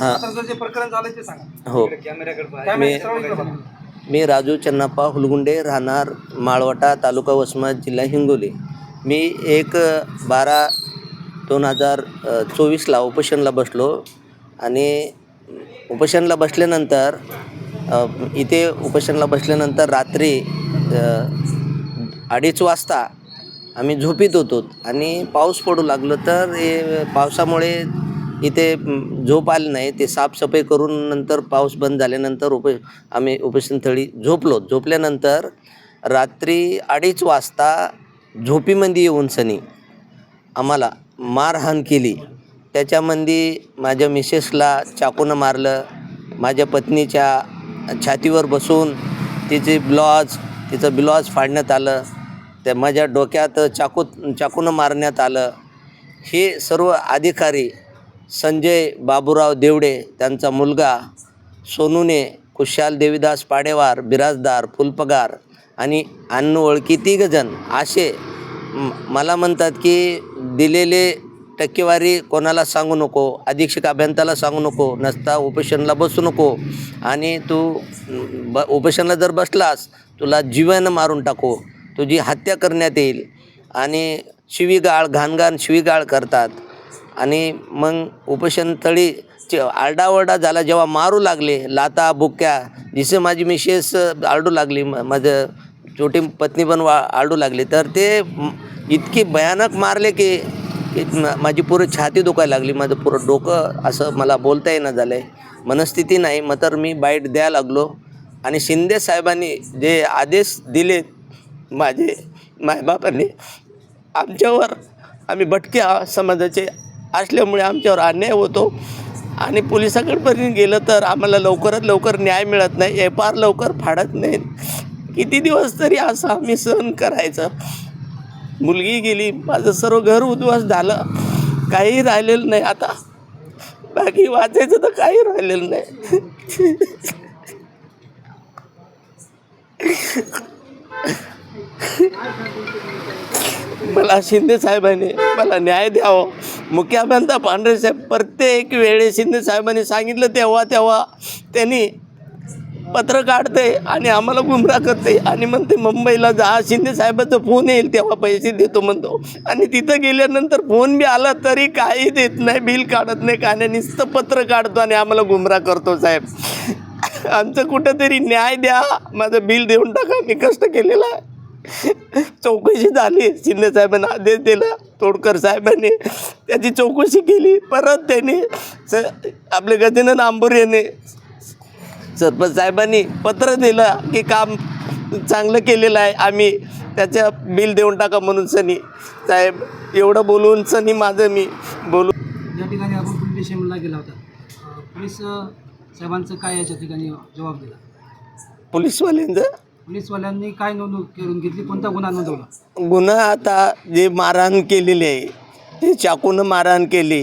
हां. आता जे प्रकरण झालं ते सांगा. हो. कॅमेरा मी- बघा. मी राजू चन्नाप्पा हुलगुंडे राहणार माळवटा तालुका वसमत जिल्हा हिंगोली. मी एक बारा दोन हजार चोवीसला उपोषणला बसलो आणि उपोषणला बसल्यानंतर अ, इथे उपोषणला बसल्यानंतर रात्री अ, अडीच वाजता आम्ही झोपीत होतो आणि पाऊस पडू लागलो. तर हे पावसामुळे इथे झोप आली नाही. ते साफसफाई करून नंतर पाऊस बंद झाल्यानंतर उप आम्ही उपोषणस्थळी झोपलो. झोपल्यानंतर रात्री अडीच वाजता झोपीमध्ये येऊन सनी आम्हाला मारहाण केली. त्याच्यामध्ये माझ्या मिसेसला चाकूनं मारलं. माझ्या पत्नीच्या छातीवर बसून तिचे ब्लॉज तिचं ब्लॉज फाडण्यात आलं. त्या माझ्या डोक्यात चाकू चाकूनं मारण्यात आलं. हे सर्व अधिकारी संजय बाबूराव देवडे त्यांचा मुलगा सोनूने कुशाल देवीदास पाडेवार बिराजदार फुलपगार आणि अन्न ओळखी तिघजण असे मला म्हणतात की दिलेले टक्केवारी कोणाला सांगू नको अधीक्षक अभियंताला सांगू नको नसता उपोषणला बसू नको आणि तू ब उपोषणला जर बसलास तुला जीवन मारून टाकू तुझी हत्या करण्यात येईल आणि शिवीगाळ घाणघाण शिवीगाळ करतात. आणि मग उपोषणस्थळी चे आरडाओरडा झाला जेव्हा मारू लागले लाता बुक्या जिसे माझी मिसेस आरडू लागली म माझं छोटी पत्नी पण वा आरडू लागली. तर ते इतकी भयानक मारले की माझी पुरं छाती दुखायला लागली. माझं पुरं डोकं असं मला बोलता येणं झालं आहे मनस्थिती नाही मग तर मी बाईट द्यायला लागलो. आणि शिंदे साहेबांनी जे आदेश दिले माझे मायबापांनी आमच्यावर आम्ही भटक्या समाजाचे. असल्यामुळे आमच्यावर अन्याय होतो. आणि पोलिसाकडपर्यंत गेलं तर आम्हाला लवकरात लवकर न्याय मिळत नाही. एफ आर लवकर फाडत नाहीत किती दिवस तरी असं आम्ही सहन करायचं. मुलगी गेली माझं सर्व घर उद्ध्वस्त झालं. काही राहिलेलं नाही आता. बाकी वाचायचं तर काही राहिलेलं नाही. मला शिंदे साहेबांनी मला न्याय द्यावं. मुख्यमंत्री पांढरेसाहेब प्रत्येक वेळेस शिंदे साहेबांनी सांगितलं तेव्हा तेव्हा त्यांनी पत्र काढते आणि आम्हाला गुमराह करते. आणि म्हणते मुंबईला जा शिंदे साहेबाचा फोन येईल तेव्हा पैसे देतो म्हणतो. आणि तिथं गेल्यानंतर फोन बी आला तरी काही देत नाही बिल काढत नाही काय नाही नुसतं पत्र काढतो आणि आम्हाला गुमराह करतो साहेब. आमचं कुठंतरी न्याय द्या माझं बिल देऊन टाका मी कष्ट केलेला आहे. चौकशी झाली. शिंदे साहेबांना आदेश दिला. तोडकर साहेबांनी त्याची चौकशी केली. परत त्यांनी स आपले गजानन आंबोरे यांनी सरपंच साहेबांनी पत्र दिलं की काम चांगलं केलेलं आहे. आम्ही त्याचं बिल देऊन टाका म्हणून सनी साहेब. एवढं बोलून सनी माझं मी बोलू या ठिकाणी आपण पोलीस स्टेशनला गेला होता पोलीस साहेबांचं काय याच्या ठिकाणी जबाब दिला? पोलीसवाल्यांचं? पोलीसवाल्यांनी काय नोंद करून घेतली? कोणता गुन्हा नोंदवला? गुन्हा आता जे मारहाण केलेली आहे ते चाकूनं मारहाण केली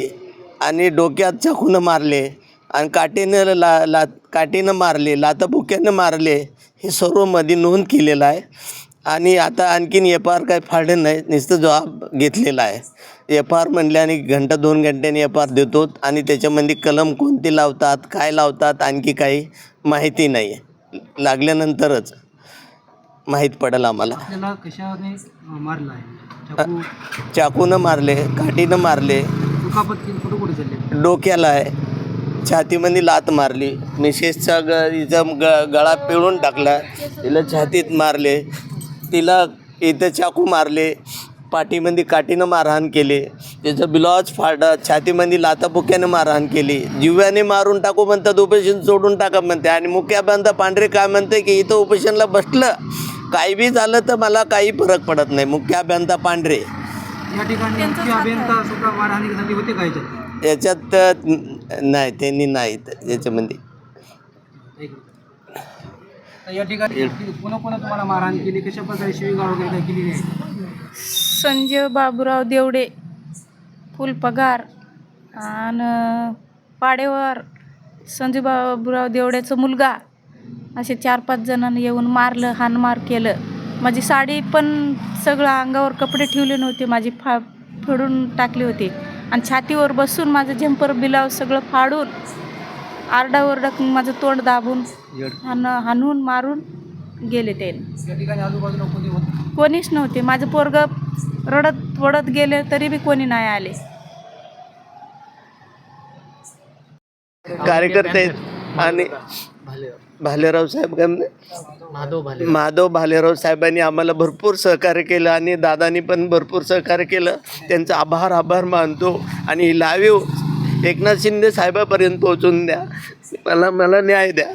आणि डोक्यात चाकूनं मारले आणि काठीनं ला ला काठीनं मारले लाताबुक्यानं मारले हे सर्वमध्ये नोंद केलेलं आहे. आणि आता आणखीन एफ आर काय फाडलं नाही नुसतं जबाब घेतलेला आहे. एफ आर म्हणले आणि घंटा दोन घंट्याने एफ आर देतो आणि त्याच्यामध्ये कलम कोणते लावतात काय लावतात आणखी काही माहिती नाही. लागल्यानंतरच. माहीत पडेल आम्हाला. कशाने मारलं चाकू चाकूनं मारले काठीनं मारले. दुखापत केली कुठं कुठे चालले? डोक्याला आहे. छातीमध्ये लात मारली. मिसेसचा ग हिचा ग गळा पिळून टाकला. तिला छातीत मारले. तिला इथं चाकू मारले. पाठीमध्ये काठीनं मारहाण केले. त्याचं ब्लाउज फाडत छातीमध्ये लाताबुक्यानं मारहाण केली. जिव्याने मारून टाकू म्हणतात उपोषण सोडून टाका म्हणते. आणि मुख्याबंध पांढरे काय म्हणते की इथं उपोषणला बसलं. काही बी झालं तर मला काही फरक पडत नाही. मुख्याबंधा पांढरे. या ठिकाणी मुख्य अभियंता सुद्धा मारहाणी झाली होते का याच्यात? नाही त्यांनी नाही. याच्यामध्ये. एक मिनिट. तर या ठिकाणी कोणा कोणा तुम्हाला मारहाण केली? कशा प्रकारे शिवीगाळ वगैरे काय केली नाही? संजय बाबूराव देवडे फुलपगार आणि पाडेवर संजय बाबूराव देवड्याचा मुलगा. असे चार पाच जणांनी येऊन मारलं हानमार केलं. माझी साडी पण सगळं अंगावर कपडे ठेवले नव्हते माझी फा फोडून टाकले होते. आणि छातीवर बसून माझं झेंपर बिलाव सगळं फाडून आरडाओरडा माझं तोंड दाबून हाण हाणून मारून गेले ते. कोणीच नव्हते. माझं पोरग रडत वडत गेले तरी बी कोणी नाही आले. कार्यकर्ते आणि भालेराव. साहेब काय म्हणले? माधव भाले माधव भालेराव साहेबांनी आम्हाला भरपूर सहकार्य केलं आणि दादानी पण भरपूर सहकार्य केलं. त्यांचा आभार आभार मानतो. आणि ही लावीव एकनाथ शिंदे साहेबापर्यंत पोहोचून द्या. मला मला न्याय द्या.